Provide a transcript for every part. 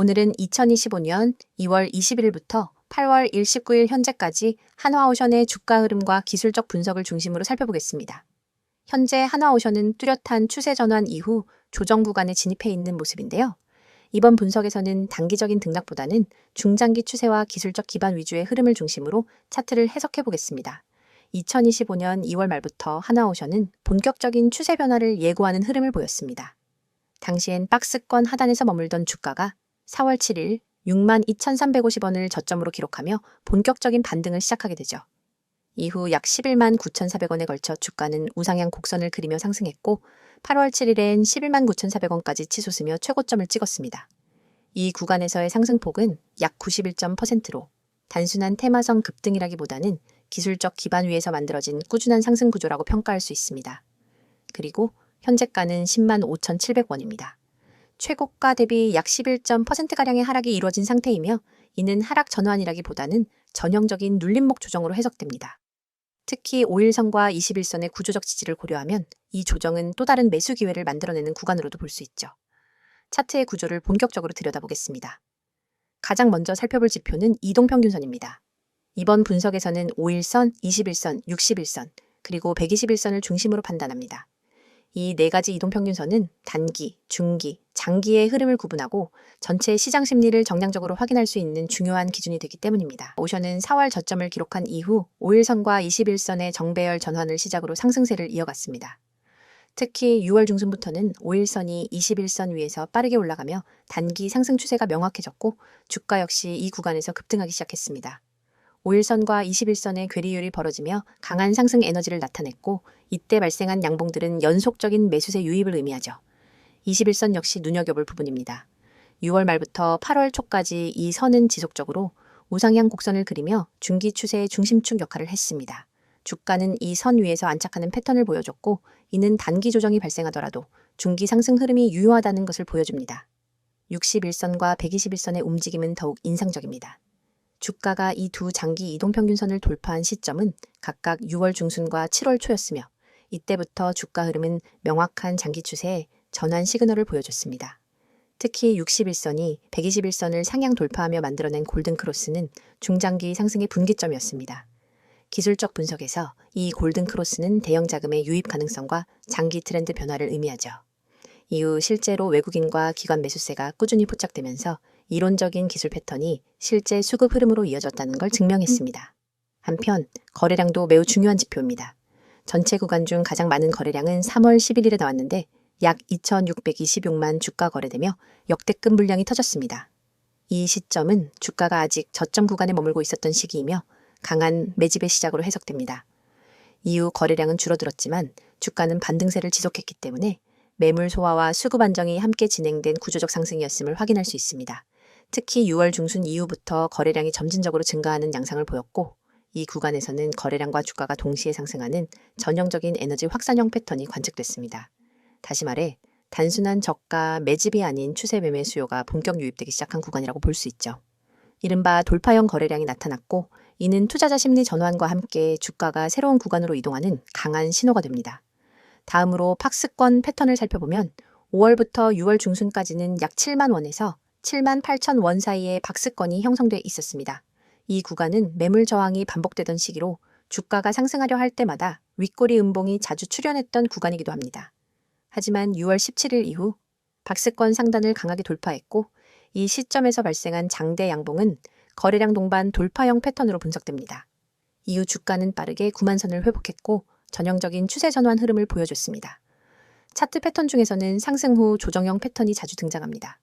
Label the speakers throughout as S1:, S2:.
S1: 오늘은 2025년 2월 21일부터 8월 19일 현재까지 한화오션의 주가 흐름과 기술적 분석을 중심으로 살펴보겠습니다. 현재 한화오션은 뚜렷한 추세 전환 이후 조정 구간에 진입해 있는 모습인데요. 이번 분석에서는 단기적인 등락보다는 중장기 추세와 기술적 기반 위주의 흐름을 중심으로 차트를 해석해 보겠습니다. 2025년 2월 말부터 하나오션은 본격적인 추세 변화를 예고하는 흐름을 보였습니다. 당시엔 박스권 하단에서 머물던 주가가 4월 7일 62,350원을 저점으로 기록하며 본격적인 반등을 시작하게 되죠. 이후 약 11만 9,400원에 걸쳐 주가는 우상향 곡선을 그리며 상승했고 8월 7일엔 11만 9,400원까지 치솟으며 최고점을 찍었습니다. 이 구간에서의 상승폭은 약 91.%로 단순한 테마성 급등이라기보다는 기술적 기반 위에서 만들어진 꾸준한 상승 구조라고 평가할 수 있습니다. 그리고 현재가는 10만 5,700원입니다. 최고가 대비 약 11.%가량의 하락이 이루어진 상태이며 이는 하락 전환이라기보다는 전형적인 눌림목 조정으로 해석됩니다. 특히 5일선과 21선의 구조적 지지를 고려하면 이 조정은 또 다른 매수 기회를 만들어내는 구간으로도 볼 수 있죠. 차트의 구조를 본격적으로 들여다보겠습니다. 가장 먼저 살펴볼 지표는 이동평균선입니다. 이번 분석에서는 5일선, 21선, 61선, 그리고 121선을 중심으로 판단합니다. 이 네 가지 이동평균선은 단기, 중기, 장기의 흐름을 구분하고 전체 시장 심리를 정량적으로 확인할 수 있는 중요한 기준이 되기 때문입니다. 오션은 4월 저점을 기록한 이후 5일선과 21선의 정배열 전환을 시작으로 상승세를 이어갔습니다. 특히 6월 중순부터는 5일선이 21선 위에서 빠르게 올라가며 단기 상승 추세가 명확해졌고 주가 역시 이 구간에서 급등하기 시작했습니다. 5일선과 21선의 괴리율이 벌어지며 강한 상승 에너지를 나타냈고 이때 발생한 양봉들은 연속적인 매수세 유입을 의미하죠. 21선 역시 눈여겨볼 부분입니다. 6월 말부터 8월 초까지 이 선은 지속적으로 우상향 곡선을 그리며 중기 추세의 중심축 역할을 했습니다. 주가는 이 선 위에서 안착하는 패턴을 보여줬고 이는 단기 조정이 발생하더라도 중기 상승 흐름이 유효하다는 것을 보여줍니다. 61선과 121선의 움직임은 더욱 인상적입니다. 주가가 이 두 장기 이동평균선을 돌파한 시점은 각각 6월 중순과 7월 초였으며 이때부터 주가 흐름은 명확한 장기 추세에 전환 시그널을 보여줬습니다. 특히 61선이 121선을 상향 돌파하며 만들어낸 골든크로스는 중장기 상승의 분기점이었습니다. 기술적 분석에서 이 골든크로스는 대형 자금의 유입 가능성과 장기 트렌드 변화를 의미하죠. 이후 실제로 외국인과 기관 매수세가 꾸준히 포착되면서 이론적인 기술 패턴이 실제 수급 흐름으로 이어졌다는 걸 증명했습니다. 한편 거래량도 매우 중요한 지표입니다. 전체 구간 중 가장 많은 거래량은 3월 11일에 나왔는데 약 2,626만 주가 거래되며 역대급 물량이 터졌습니다. 이 시점은 주가가 아직 저점 구간에 머물고 있었던 시기이며 강한 매집의 시작으로 해석됩니다. 이후 거래량은 줄어들었지만 주가는 반등세를 지속했기 때문에 매물 소화와 수급 안정이 함께 진행된 구조적 상승이었음을 확인할 수 있습니다. 특히 6월 중순 이후부터 거래량이 점진적으로 증가하는 양상을 보였고 이 구간에서는 거래량과 주가가 동시에 상승하는 전형적인 에너지 확산형 패턴이 관측됐습니다. 다시 말해 단순한 저가 매집이 아닌 추세 매매 수요가 본격 유입되기 시작한 구간이라고 볼 수 있죠. 이른바 돌파형 거래량이 나타났고 이는 투자자 심리 전환과 함께 주가가 새로운 구간으로 이동하는 강한 신호가 됩니다. 다음으로 팍스권 패턴을 살펴보면 5월부터 6월 중순까지는 약 7만 원에서 7만 8천 원 사이의 박스권이 형성돼 있었습니다. 이 구간은 매물 저항이 반복되던 시기로 주가가 상승하려 할 때마다 윗꼬리 음봉이 자주 출현했던 구간이기도 합니다. 하지만 6월 17일 이후 박스권 상단을 강하게 돌파했고 이 시점에서 발생한 장대 양봉은 거래량 동반 돌파형 패턴으로 분석됩니다. 이후 주가는 빠르게 9만선을 회복했고 전형적인 추세 전환 흐름을 보여줬습니다. 차트 패턴 중에서는 상승 후 조정형 패턴이 자주 등장합니다.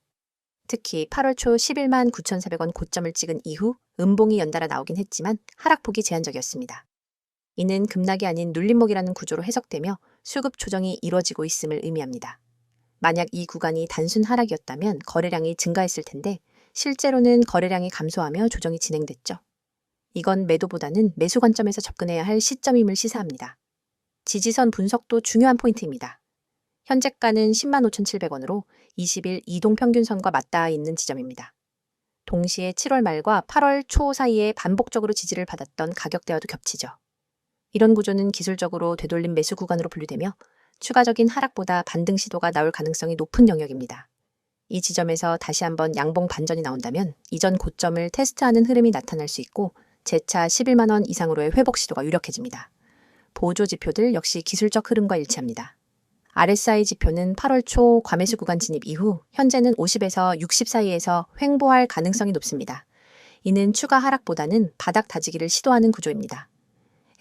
S1: 특히 8월 초 11만 9,400원 고점을 찍은 이후 음봉이 연달아 나오긴 했지만 하락폭이 제한적이었습니다. 이는 급락이 아닌 눌림목이라는 구조로 해석되며 수급 조정이 이뤄지고 있음을 의미합니다. 만약 이 구간이 단순 하락이었다면 거래량이 증가했을 텐데 실제로는 거래량이 감소하며 조정이 진행됐죠. 이건 매도보다는 매수 관점에서 접근해야 할 시점임을 시사합니다. 지지선 분석도 중요한 포인트입니다. 현재가는 10만 5,700원으로 20일 이동평균선과 맞닿아 있는 지점입니다. 동시에 7월 말과 8월 초 사이에 반복적으로 지지를 받았던 가격대와도 겹치죠. 이런 구조는 기술적으로 되돌림 매수 구간으로 분류되며 추가적인 하락보다 반등 시도가 나올 가능성이 높은 영역입니다. 이 지점에서 다시 한번 양봉 반전이 나온다면 이전 고점을 테스트하는 흐름이 나타날 수 있고 재차 11만 원 이상으로의 회복 시도가 유력해집니다. 보조 지표들 역시 기술적 흐름과 일치합니다. RSI 지표는 8월 초 과매수 구간 진입 이후 현재는 50에서 60 사이에서 횡보할 가능성이 높습니다. 이는 추가 하락보다는 바닥 다지기를 시도하는 구조입니다.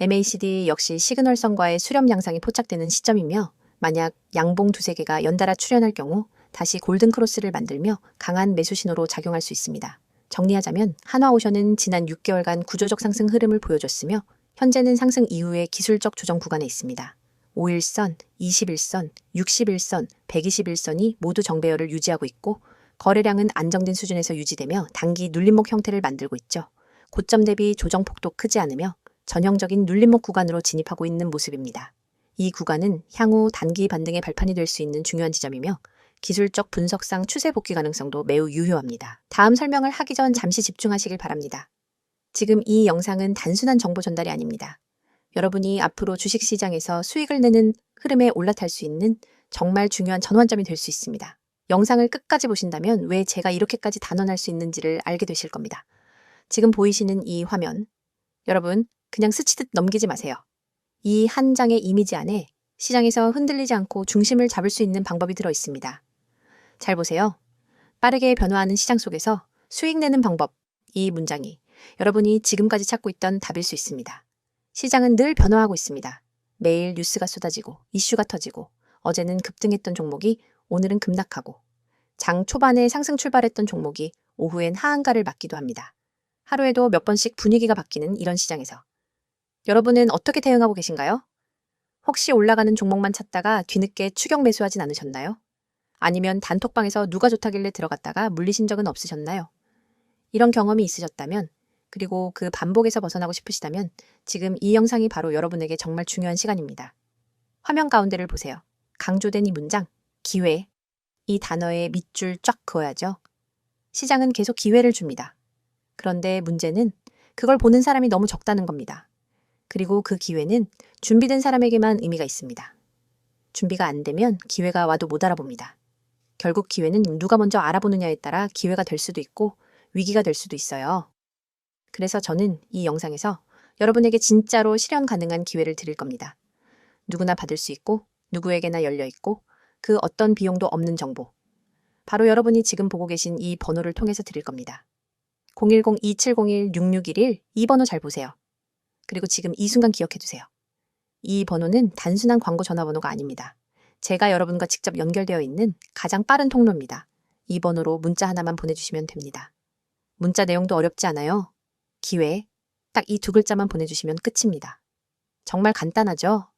S1: MACD 역시 시그널선과의 수렴 양상이 포착되는 시점이며 만약 양봉 두세 개가 연달아 출현할 경우 다시 골든 크로스를 만들며 강한 매수 신호로 작용할 수 있습니다. 정리하자면 한화오션은 지난 6개월간 구조적 상승 흐름을 보여줬으며 현재는 상승 이후의 기술적 조정 구간에 있습니다. 5일선, 21선, 61선, 121선이 모두 정배열을 유지하고 있고 거래량은 안정된 수준에서 유지되며 단기 눌림목 형태를 만들고 있죠. 고점 대비 조정폭도 크지 않으며 전형적인 눌림목 구간으로 진입하고 있는 모습입니다. 이 구간은 향후 단기 반등의 발판이 될 수 있는 중요한 지점이며 기술적 분석상 추세 복귀 가능성도 매우 유효합니다. 다음 설명을 하기 전 잠시 집중하시길 바랍니다. 지금 이 영상은 단순한 정보 전달이 아닙니다. 여러분이 앞으로 주식시장에서 수익을 내는 흐름에 올라탈 수 있는 정말 중요한 전환점이 될 수 있습니다. 영상을 끝까지 보신다면 왜 제가 이렇게까지 단언할 수 있는지를 알게 되실 겁니다. 지금 보이시는 이 화면, 여러분, 그냥 스치듯 넘기지 마세요. 이 한 장의 이미지 안에 시장에서 흔들리지 않고 중심을 잡을 수 있는 방법이 들어 있습니다. 잘 보세요. 빠르게 변화하는 시장 속에서 수익 내는 방법, 이 문장이 여러분이 지금까지 찾고 있던 답일 수 있습니다. 시장은 늘 변화하고 있습니다. 매일 뉴스가 쏟아지고 이슈가 터지고 어제는 급등했던 종목이 오늘은 급락하고 장 초반에 상승 출발했던 종목이 오후엔 하한가를 맞기도 합니다. 하루에도 몇 번씩 분위기가 바뀌는 이런 시장에서 여러분은 어떻게 대응하고 계신가요? 혹시 올라가는 종목만 찾다가 뒤늦게 추격 매수하진 않으셨나요? 아니면 단톡방에서 누가 좋다길래 들어갔다가 물리신 적은 없으셨나요? 이런 경험이 있으셨다면 그리고 그 반복에서 벗어나고 싶으시다면 지금 이 영상이 바로 여러분에게 정말 중요한 시간입니다. 화면 가운데를 보세요. 강조된 이 문장, 기회. 이 단어에 밑줄 쫙 그어야죠. 시장은 계속 기회를 줍니다. 그런데 문제는 그걸 보는 사람이 너무 적다는 겁니다. 그리고 그 기회는 준비된 사람에게만 의미가 있습니다. 준비가 안 되면 기회가 와도 못 알아봅니다. 결국 기회는 누가 먼저 알아보느냐에 따라 기회가 될 수도 있고 위기가 될 수도 있어요. 그래서 저는 이 영상에서 여러분에게 진짜로 실현 가능한 기회를 드릴 겁니다. 누구나 받을 수 있고 누구에게나 열려 있고 그 어떤 비용도 없는 정보. 바로 여러분이 지금 보고 계신 이 번호를 통해서 드릴 겁니다. 010-2701-6611 이 번호 잘 보세요. 그리고 지금 이 순간 기억해 두세요. 이 번호는 단순한 광고 전화번호가 아닙니다. 제가 여러분과 직접 연결되어 있는 가장 빠른 통로입니다. 이 번호로 문자 하나만 보내주시면 됩니다. 문자 내용도 어렵지 않아요. 기회, 딱 이 두 글자만 보내주시면 끝입니다. 정말 간단하죠?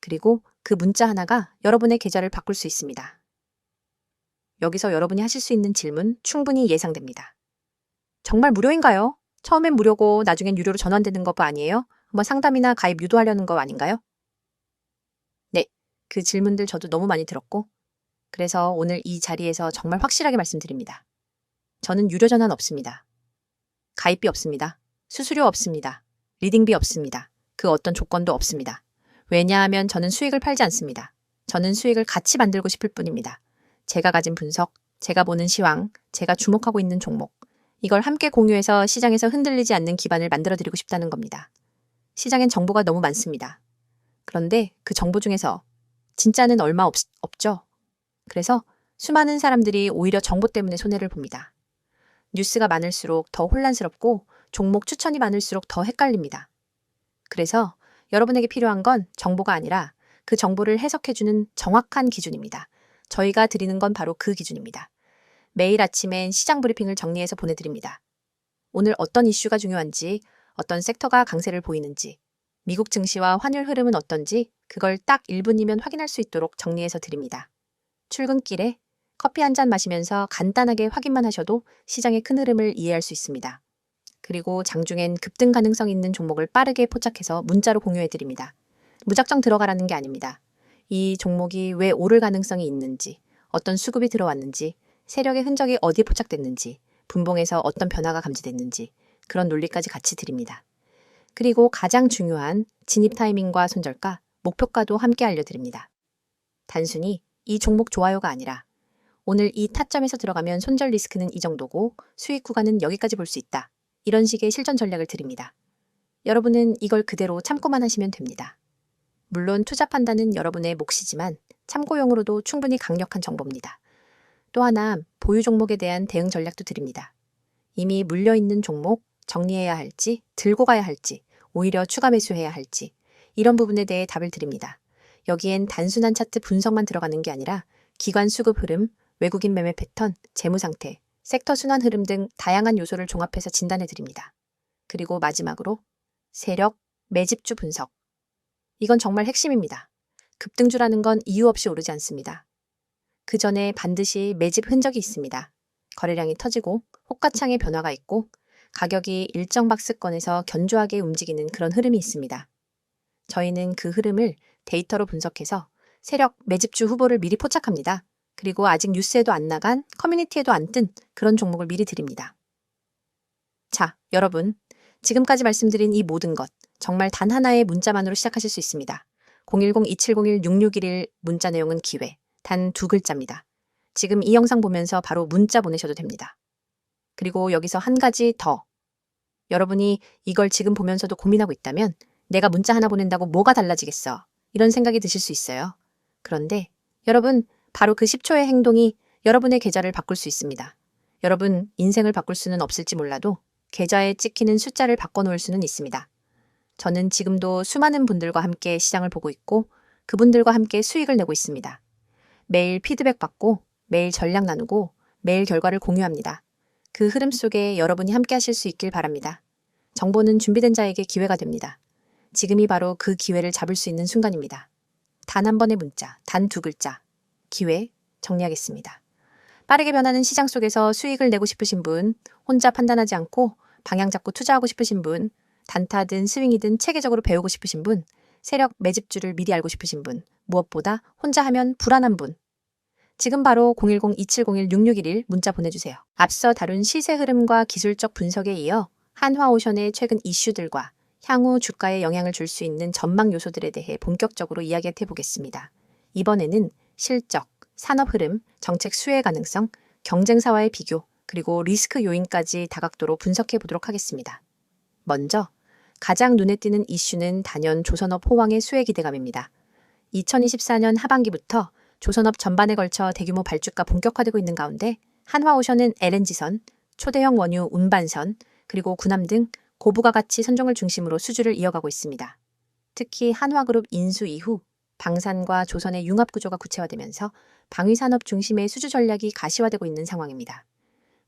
S1: 그리고 그 문자 하나가 여러분의 계좌를 바꿀 수 있습니다. 여기서 여러분이 하실 수 있는 질문 충분히 예상됩니다. 정말 무료인가요? 처음엔 무료고 나중엔 유료로 전환되는 거 아니에요? 뭐 상담이나 가입 유도하려는 거 아닌가요? 네, 그 질문들 저도 너무 많이 들었고 그래서 오늘 이 자리에서 정말 확실하게 말씀드립니다. 저는 유료 전환 없습니다. 가입비 없습니다. 수수료 없습니다. 리딩비 없습니다. 그 어떤 조건도 없습니다. 왜냐하면 저는 수익을 팔지 않습니다. 저는 수익을 같이 만들고 싶을 뿐입니다. 제가 가진 분석, 제가 보는 시황, 제가 주목하고 있는 종목, 이걸 함께 공유해서 시장에서 흔들리지 않는 기반을 만들어 드리고 싶다는 겁니다. 시장엔 정보가 너무 많습니다. 그런데 그 정보 중에서 진짜는 얼마 없, 없죠. 그래서 수많은 사람들이 오히려 정보 때문에 손해를 봅니다. 뉴스가 많을수록 더 혼란스럽고 종목 추천이 많을수록 더 헷갈립니다. 그래서 여러분에게 필요한 건 정보가 아니라 그 정보를 해석해주는 정확한 기준입니다. 저희가 드리는 건 바로 그 기준입니다. 매일 아침엔 시장 브리핑을 정리해서 보내드립니다. 오늘 어떤 이슈가 중요한지, 어떤 섹터가 강세를 보이는지, 미국 증시와 환율 흐름은 어떤지 그걸 딱 1분이면 확인할 수 있도록 정리해서 드립니다. 출근길에 커피 한 잔 마시면서 간단하게 확인만 하셔도 시장의 큰 흐름을 이해할 수 있습니다. 그리고 장중엔 급등 가능성 있는 종목을 빠르게 포착해서 문자로 공유해 드립니다. 무작정 들어가라는 게 아닙니다. 이 종목이 왜 오를 가능성이 있는지, 어떤 수급이 들어왔는지, 세력의 흔적이 어디에 포착됐는지, 분봉에서 어떤 변화가 감지됐는지, 그런 논리까지 같이 드립니다. 그리고 가장 중요한 진입 타이밍과 손절가, 목표가도 함께 알려드립니다. 단순히 이 종목 좋아요가 아니라 오늘 이 타점에서 들어가면 손절 리스크는 이 정도고 수익 구간은 여기까지 볼 수 있다. 이런 식의 실전 전략을 드립니다. 여러분은 이걸 그대로 참고만 하시면 됩니다. 물론 투자 판단은 여러분의 몫이지만 참고용으로도 충분히 강력한 정보입니다. 또 하나 보유 종목에 대한 대응 전략도 드립니다. 이미 물려있는 종목 정리해야 할지 들고 가야 할지 오히려 추가 매수해야 할지 이런 부분에 대해 답을 드립니다. 여기엔 단순한 차트 분석만 들어가는 게 아니라 기관 수급 흐름, 외국인 매매 패턴, 재무 상태, 섹터 순환 흐름 등 다양한 요소를 종합해서 진단해 드립니다. 그리고 마지막으로 세력, 매집주 분석. 이건 정말 핵심입니다. 급등주라는 건 이유 없이 오르지 않습니다. 그 전에 반드시 매집 흔적이 있습니다. 거래량이 터지고 호가창의 변화가 있고 가격이 일정 박스권에서 견조하게 움직이는 그런 흐름이 있습니다. 저희는 그 흐름을 데이터로 분석해서 세력 매집주 후보를 미리 포착합니다. 그리고 아직 뉴스에도 안 나간 커뮤니티에도 안 뜬 그런 종목을 미리 드립니다. 자, 여러분. 지금까지 말씀드린 이 모든 것 정말 단 하나의 문자만으로 시작하실 수 있습니다. 010-2701-6611 문자 내용은 기회. 단 두 글자입니다. 지금 이 영상 보면서 바로 문자 보내셔도 됩니다. 그리고 여기서 한 가지 더. 여러분이 이걸 지금 보면서도 고민하고 있다면 내가 문자 하나 보낸다고 뭐가 달라지겠어? 이런 생각이 드실 수 있어요. 그런데 여러분, 바로 그 10초의 행동이 여러분의 계좌를 바꿀 수 있습니다. 여러분, 인생을 바꿀 수는 없을지 몰라도 계좌에 찍히는 숫자를 바꿔놓을 수는 있습니다. 저는 지금도 수많은 분들과 함께 시장을 보고 있고 그분들과 함께 수익을 내고 있습니다. 매일 피드백 받고 매일 전략 나누고 매일 결과를 공유합니다. 그 흐름 속에 여러분이 함께 하실 수 있길 바랍니다. 정보는 준비된 자에게 기회가 됩니다. 지금이 바로 그 기회를 잡을 수 있는 순간입니다. 단 한 번의 문자, 단 두 글자. 기회 정리하겠습니다. 빠르게 변하는 시장 속에서 수익을 내고 싶으신 분, 혼자 판단하지 않고 방향 잡고 투자하고 싶으신 분, 단타든 스윙이든 체계적으로 배우고 싶으신 분, 세력 매집주를 미리 알고 싶으신 분, 무엇보다 혼자 하면 불안한 분. 지금 바로 010-2701-6611 문자 보내주세요. 앞서 다룬 시세 흐름과 기술적 분석에 이어 한화오션의 최근 이슈들과 향후 주가에 영향을 줄 수 있는 전망 요소들에 대해 본격적으로 이야기해 보겠습니다. 이번에는 실적, 산업 흐름, 정책 수혜 가능성, 경쟁사와의 비교, 그리고 리스크 요인까지 다각도로 분석해 보도록 하겠습니다. 먼저 가장 눈에 띄는 이슈는 단연 조선업 호황의 수혜 기대감입니다. 2024년 하반기부터 조선업 전반에 걸쳐 대규모 발주가 본격화되고 있는 가운데 한화오션은 LNG선, 초대형 원유 운반선, 그리고 군함 등 고부가 가치 선종을 중심으로 수주를 이어가고 있습니다. 특히 한화그룹 인수 이후 방산과 조선의 융합 구조가 구체화되면서 방위산업 중심의 수주 전략이 가시화되고 있는 상황입니다.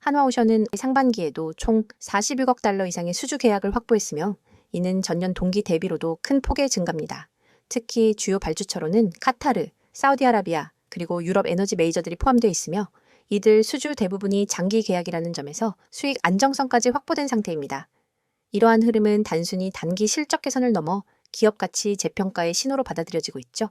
S1: 한화오션은 상반기에도 총 46억 달러 이상의 수주 계약을 확보했으며 이는 전년 동기 대비로도 큰 폭의 증가입니다. 특히 주요 발주처로는 카타르, 사우디아라비아, 그리고 유럽 에너지 메이저들이 포함되어 있으며 이들 수주 대부분이 장기 계약이라는 점에서 수익 안정성까지 확보된 상태입니다. 이러한 흐름은 단순히 단기 실적 개선을 넘어 기업 가치 재평가의 신호로 받아들여지고 있죠.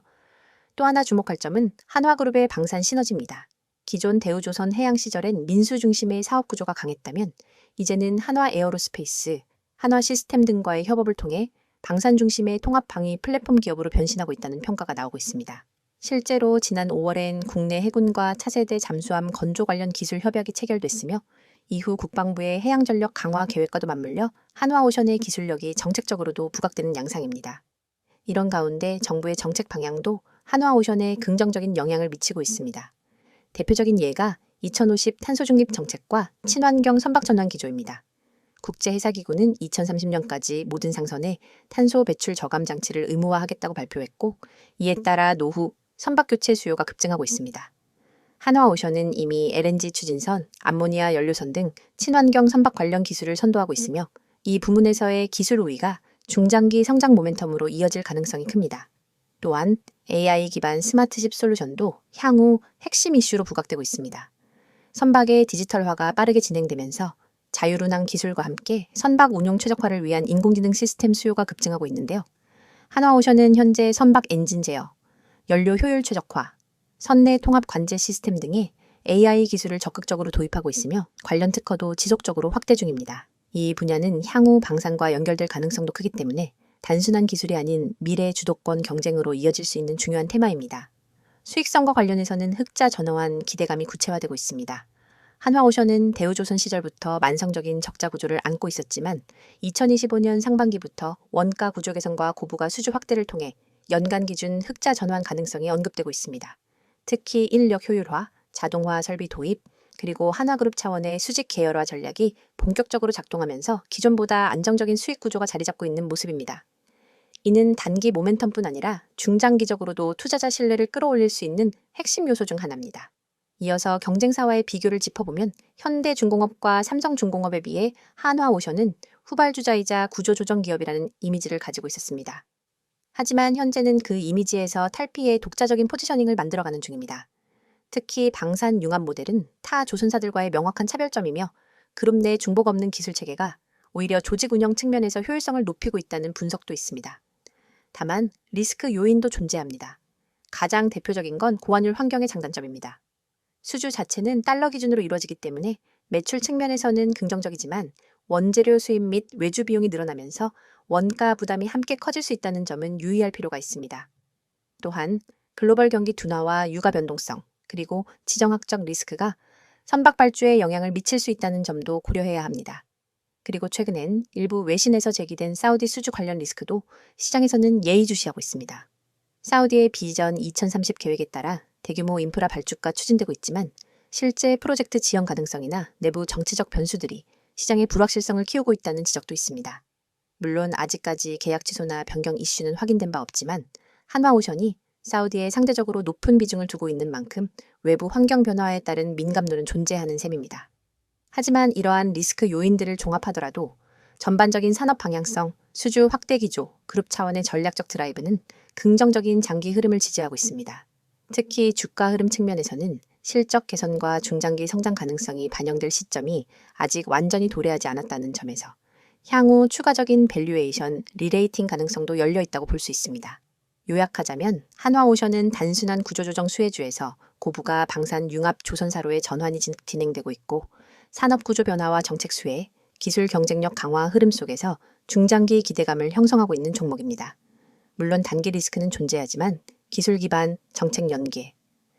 S1: 또 하나 주목할 점은 한화그룹의 방산 시너지입니다. 기존 대우조선 해양 시절엔 민수 중심의 사업 구조가 강했다면 이제는 한화 에어로스페이스, 한화 시스템 등과의 협업을 통해 방산 중심의 통합 방위 플랫폼 기업으로 변신하고 있다는 평가가 나오고 있습니다. 실제로 지난 5월엔 국내 해군과 차세대 잠수함 건조 관련 기술 협약이 체결됐으며 이후 국방부의 해양전력 강화 계획과도 맞물려 한화오션의 기술력이 정책적으로도 부각되는 양상입니다. 이런 가운데 정부의 정책 방향도 한화오션에 긍정적인 영향을 미치고 있습니다. 대표적인 예가 2050 탄소중립 정책과 친환경 선박전환 기조입니다. 국제해사기구는 2030년까지 모든 상선에 탄소 배출 저감 장치를 의무화하겠다고 발표했고 이에 따라 노후 선박 교체 수요가 급증하고 있습니다. 한화오션은 이미 LNG 추진선, 암모니아 연료선 등 친환경 선박 관련 기술을 선도하고 있으며 이 부문에서의 기술 우위가 중장기 성장 모멘텀으로 이어질 가능성이 큽니다. 또한 AI 기반 스마트십 솔루션도 향후 핵심 이슈로 부각되고 있습니다. 선박의 디지털화가 빠르게 진행되면서 자율운항 기술과 함께 선박 운용 최적화를 위한 인공지능 시스템 수요가 급증하고 있는데요. 한화오션은 현재 선박 엔진 제어, 연료 효율 최적화, 선내 통합 관제 시스템 등의 AI 기술을 적극적으로 도입하고 있으며 관련 특허도 지속적으로 확대 중입니다. 이 분야는 향후 방산과 연결될 가능성도 크기 때문에 단순한 기술이 아닌 미래 주도권 경쟁으로 이어질 수 있는 중요한 테마입니다. 수익성과 관련해서는 흑자 전어한 기대감이 구체화되고 있습니다. 한화오션은 대우조선 시절부터 만성적인 적자 구조를 안고 있었지만 2025년 상반기부터 원가 구조 개선과 고부가 수주 확대를 통해 연간 기준 흑자 전환 가능성이 언급되고 있습니다. 특히 인력 효율화, 자동화 설비 도입, 그리고 한화그룹 차원의 수직 계열화 전략이 본격적으로 작동하면서 기존보다 안정적인 수익 구조가 자리 잡고 있는 모습입니다. 이는 단기 모멘텀뿐 아니라 중장기적으로도 투자자 신뢰를 끌어올릴 수 있는 핵심 요소 중 하나입니다. 이어서 경쟁사와의 비교를 짚어보면 현대중공업과 삼성중공업에 비해 한화오션은 후발주자이자 구조조정 기업이라는 이미지를 가지고 있었습니다. 하지만 현재는 그 이미지에서 탈피해 독자적인 포지셔닝을 만들어가는 중입니다. 특히 방산 융합 모델은 타 조선사들과의 명확한 차별점이며 그룹 내 중복 없는 기술 체계가 오히려 조직 운영 측면에서 효율성을 높이고 있다는 분석도 있습니다. 다만 리스크 요인도 존재합니다. 가장 대표적인 건 고환율 환경의 장단점입니다. 수주 자체는 달러 기준으로 이루어지기 때문에 매출 측면에서는 긍정적이지만 원재료 수입 및 외주 비용이 늘어나면서 원가 부담이 함께 커질 수 있다는 점은 유의할 필요가 있습니다. 또한 글로벌 경기 둔화와 유가 변동성, 그리고 지정학적 리스크가 선박 발주에 영향을 미칠 수 있다는 점도 고려해야 합니다. 그리고 최근엔 일부 외신에서 제기된 사우디 수주 관련 리스크도 시장에서는 예의주시하고 있습니다. 사우디의 비전 2030 계획에 따라 대규모 인프라 발주가 추진되고 있지만 실제 프로젝트 지연 가능성이나 내부 정치적 변수들이 시장의 불확실성을 키우고 있다는 지적도 있습니다. 물론 아직까지 계약 취소나 변경 이슈는 확인된 바 없지만 한화오션이 사우디에 상대적으로 높은 비중을 두고 있는 만큼 외부 환경 변화에 따른 민감도는 존재하는 셈입니다. 하지만 이러한 리스크 요인들을 종합하더라도 전반적인 산업 방향성, 수주 확대 기조, 그룹 차원의 전략적 드라이브는 긍정적인 장기 흐름을 지지하고 있습니다. 특히 주가 흐름 측면에서는 실적 개선과 중장기 성장 가능성이 반영될 시점이 아직 완전히 도래하지 않았다는 점에서 향후 추가적인 밸류에이션, 리레이팅 가능성도 열려 있다고 볼 수 있습니다. 요약하자면 한화오션은 단순한 구조조정 수혜주에서 고부가 방산 융합 조선사로의 전환이 진- 진행되고 있고 산업 구조 변화와 정책 수혜, 기술 경쟁력 강화 흐름 속에서 중장기 기대감을 형성하고 있는 종목입니다. 물론 단기 리스크는 존재하지만 기술 기반, 정책 연계,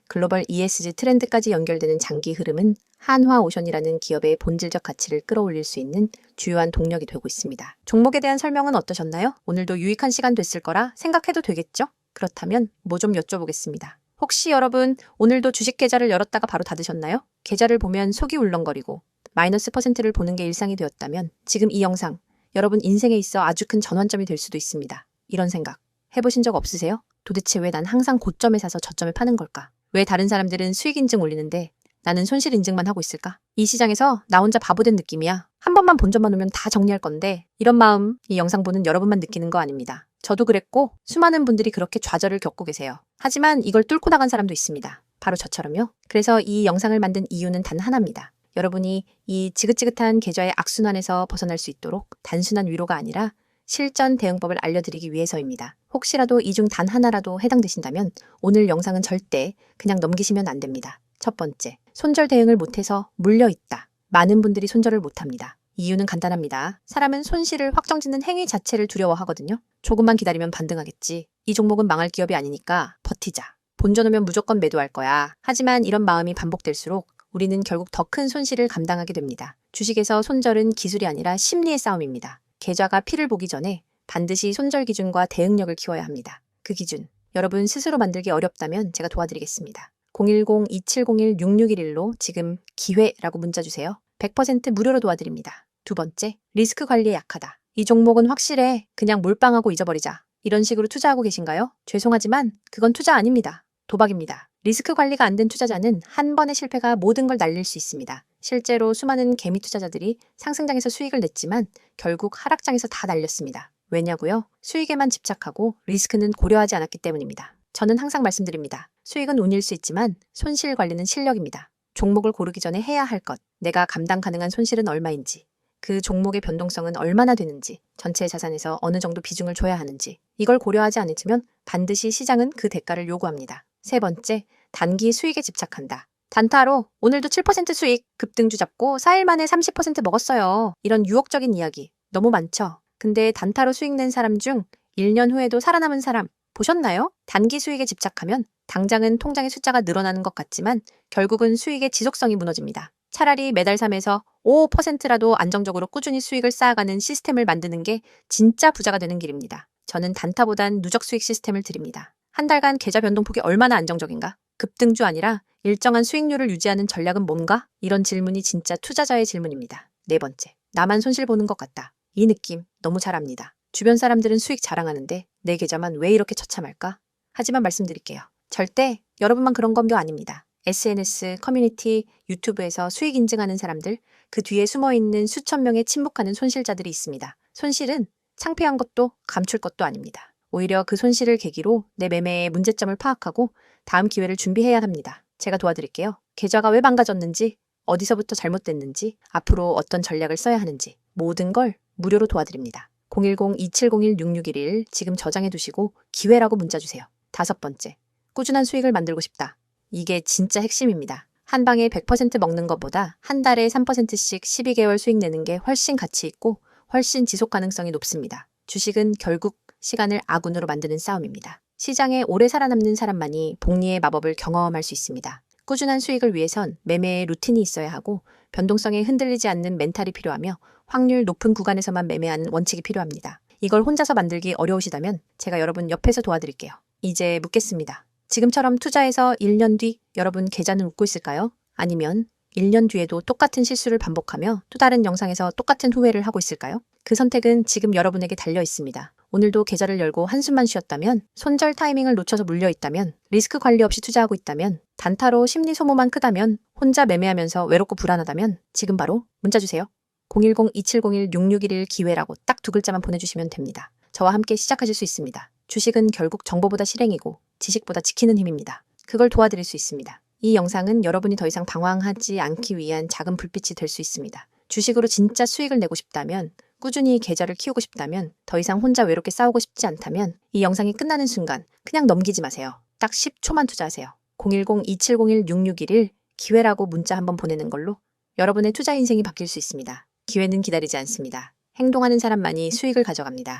S1: 글로벌 ESG 트렌드까지 연결되는 장기 흐름은 한화오션이라는 기업의 본질적 가치를 끌어올릴 수 있는 주요한 동력이 되고 있습니다. 종목에 대한 설명은 어떠셨나요? 오늘도 유익한 시간 됐을 거라 생각해도 되겠죠? 그렇다면 뭐 좀 여쭤보겠습니다. 혹시 여러분 오늘도 주식 계좌를 열었다가 바로 닫으셨나요? 계좌를 보면 속이 울렁거리고 마이너스 퍼센트를 보는 게 일상이 되었다면 지금 이 영상 여러분 인생에 있어 아주 큰 전환점이 될 수도 있습니다. 이런 생각 해보신 적 없으세요? 도대체 왜 난 항상 고점에 사서 저점에 파는 걸까? 왜 다른 사람들은 수익 인증 올리는데 나는 손실 인증만 하고 있을까? 이 시장에서 나 혼자 바보 된 느낌이야. 한 번만 본점만 오면 다 정리할 건데 이런 마음 이 영상 보는 여러분만 느끼는 거 아닙니다. 저도 그랬고 수많은 분들이 그렇게 좌절을 겪고 계세요. 하지만 이걸 뚫고 나간 사람도 있습니다. 바로 저처럼요. 그래서 이 영상을 만든 이유는 단 하나입니다. 여러분이 이 지긋지긋한 계좌의 악순환에서 벗어날 수 있도록 단순한 위로가 아니라 실전 대응법을 알려드리기 위해서입니다. 혹시라도 이 중 단 하나라도 해당되신다면 오늘 영상은 절대 그냥 넘기시면 안 됩니다. 첫 번째, 손절 대응을 못해서 물려있다. 많은 분들이 손절을 못합니다. 이유는 간단합니다. 사람은 손실을 확정짓는 행위 자체를 두려워하거든요. 조금만 기다리면 반등하겠지. 이 종목은 망할 기업이 아니니까 버티자. 본전 오면 무조건 매도할 거야. 하지만 이런 마음이 반복될수록 우리는 결국 더 큰 손실을 감당하게 됩니다. 주식에서 손절은 기술이 아니라 심리의 싸움입니다. 계좌가 피를 보기 전에 반드시 손절 기준과 대응력을 키워야 합니다. 그 기준, 여러분 스스로 만들기 어렵다면 제가 도와드리겠습니다. 010-2701-6611로 지금 기회라고 문자 주세요. 100% 무료로 도와드립니다. 두 번째, 리스크 관리에 약하다. 이 종목은 확실해. 그냥 몰빵하고 잊어버리자. 이런 식으로 투자하고 계신가요? 죄송하지만 그건 투자 아닙니다. 도박입니다. 리스크 관리가 안 된 투자자는 한 번의 실패가 모든 걸 날릴 수 있습니다. 실제로 수많은 개미 투자자들이 상승장에서 수익을 냈지만 결국 하락장에서 다 날렸습니다. 왜냐고요? 수익에만 집착하고 리스크는 고려하지 않았기 때문입니다. 저는 항상 말씀드립니다. 수익은 운일 수 있지만 손실 관리는 실력입니다. 종목을 고르기 전에 해야 할 것, 내가 감당 가능한 손실은 얼마인지, 그 종목의 변동성은 얼마나 되는지, 전체 자산에서 어느 정도 비중을 줘야 하는지, 이걸 고려하지 않으면 반드시 시장은 그 대가를 요구합니다. 세 번째, 단기 수익에 집착한다. 단타로 오늘도 7% 수익, 급등주 잡고 4일 만에 30% 먹었어요. 이런 유혹적인 이야기 너무 많죠? 근데 단타로 수익 낸 사람 중 1년 후에도 살아남은 사람 보셨나요? 단기 수익에 집착하면 당장은 통장의 숫자가 늘어나는 것 같지만 결국은 수익의 지속성이 무너집니다. 차라리 매달 3에서 5%라도 안정적으로 꾸준히 수익을 쌓아가는 시스템을 만드는 게 진짜 부자가 되는 길입니다. 저는 단타보단 누적 수익 시스템을 드립니다. 한 달간 계좌 변동폭이 얼마나 안정적인가? 급등주 아니라 일정한 수익률을 유지하는 전략은 뭔가? 이런 질문이 진짜 투자자의 질문입니다. 네 번째, 나만 손실 보는 것 같다. 이 느낌 너무 잘 압니다. 주변 사람들은 수익 자랑하는데 내 계좌만 왜 이렇게 처참할까? 하지만 말씀드릴게요. 절대 여러분만 그런 건도 아닙니다. SNS, 커뮤니티, 유튜브에서 수익 인증하는 사람들, 그 뒤에 숨어 있는 수천 명의 침묵하는 손실자들이 있습니다. 손실은 창피한 것도 감출 것도 아닙니다. 오히려 그 손실을 계기로 내 매매의 문제점을 파악하고 다음 기회를 준비해야 합니다. 제가 도와드릴게요. 계좌가 왜 망가졌는지, 어디서부터 잘못됐는지, 앞으로 어떤 전략을 써야 하는지 모든 걸 무료로 도와드립니다. 010-2701-6611 지금 저장해 두시고 기회라고 문자 주세요. 다섯 번째, 꾸준한 수익을 만들고 싶다. 이게 진짜 핵심입니다. 한 방에 100% 먹는 것보다 한 달에 3%씩 12개월 수익 내는 게 훨씬 가치 있고 훨씬 지속 가능성이 높습니다. 주식은 결국 시간을 아군으로 만드는 싸움입니다. 시장에 오래 살아남는 사람만이 복리의 마법을 경험할 수 있습니다. 꾸준한 수익을 위해선 매매의 루틴이 있어야 하고 변동성에 흔들리지 않는 멘탈이 필요하며 확률 높은 구간에서만 매매하는 원칙이 필요합니다. 이걸 혼자서 만들기 어려우시다면 제가 여러분 옆에서 도와드릴게요. 이제 묻겠습니다. 지금처럼 투자해서 1년 뒤 여러분 계좌는 웃고 있을까요? 아니면 1년 뒤에도 똑같은 실수를 반복하며 또 다른 영상에서 똑같은 후회를 하고 있을까요? 그 선택은 지금 여러분에게 달려 있습니다. 오늘도 계좌를 열고 한숨만 쉬었다면, 손절 타이밍을 놓쳐서 물려 있다면, 리스크 관리 없이 투자하고 있다면, 단타로 심리 소모만 크다면, 혼자 매매하면서 외롭고 불안하다면 지금 바로 문자 주세요. 010-2701-6611 기회라고 딱 두 글자만 보내주시면 됩니다. 저와 함께 시작하실 수 있습니다. 주식은 결국 정보보다 실행이고 지식보다 지키는 힘입니다. 그걸 도와드릴 수 있습니다. 이 영상은 여러분이 더 이상 방황하지 않기 위한 작은 불빛이 될 수 있습니다. 주식으로 진짜 수익을 내고 싶다면, 꾸준히 계좌를 키우고 싶다면, 더 이상 혼자 외롭게 싸우고 싶지 않다면, 이 영상이 끝나는 순간 그냥 넘기지 마세요. 딱 10초만 투자하세요. 010-2701-6611 기회라고 문자 한번 보내는 걸로 여러분의 투자 인생이 바뀔 수 있습니다. 기회는 기다리지 않습니다. 행동하는 사람만이 수익을 가져갑니다.